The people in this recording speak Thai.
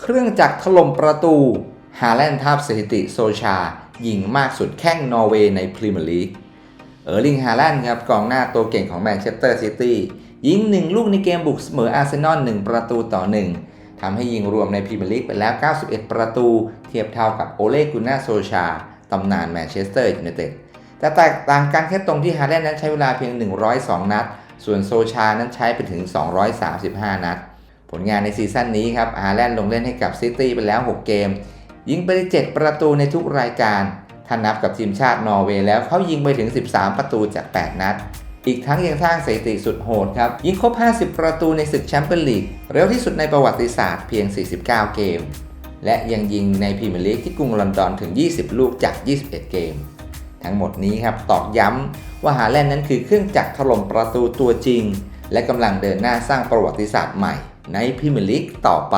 เครื่องจักรถล่มประตู ฮาแลนด์ทับสถิติโซชา ยิงมากสุดแข้งนอร์เวย์ในพรีเมียร์ลีก เออร์ลิงฮาแลนด์ครับกองหน้าตัวเก่งของแมนเชสเตอร์ซิตี้ยิง 1 ลูกในเกมบุกเสมออาร์เซนอล 1 ประตูต่อ 1 ทำให้ยิงรวมในพรีเมียร์ลีกไปแล้ว 91 ประตู เทียบเท่ากับโอเลกุน่าโซชา ตำนานแมนเชสเตอร์ยูไนเต็ดแต่แตกต่างกันแค่ตรงที่ฮาแลนด์นั้นใช้เวลาเพียง 102 นัด ส่วนโซชานั้นใช้ไปถึง 235 นัด ผลงานในซีซั่นนี้ครับฮาแลนด์ลงเล่นให้กับซิตี้ไปแล้ว 6 เกม ยิงไป 7 ประตูในทุกรายการถ้านับกับทีมชาตินอร์เวย์แล้วเขายิงไปถึง 13 ประตูจาก 8 นัด อีกทั้งยังสร้างสถิติสุดโหดครับ ยิงครบ 50 ประตูในศึกแชมเปี้ยนลีก เร็วที่สุดในประวัติศาสตร์เพียง 49 เกม และยังยิงในพรีเมียร์ลีกที่กรุงลอนดอนถึง 20 ลูกจาก 21 เกม ทั้งหมดนี้ครับตอกย้ำว่าฮาแลนด์นั้นคือเครื่องจักรถล่มประตูตัวจริง และกำลังเดินหน้าสร้างประวัติศาสตร์ใหม่ ในพรีเมียร์ลีกต่อไป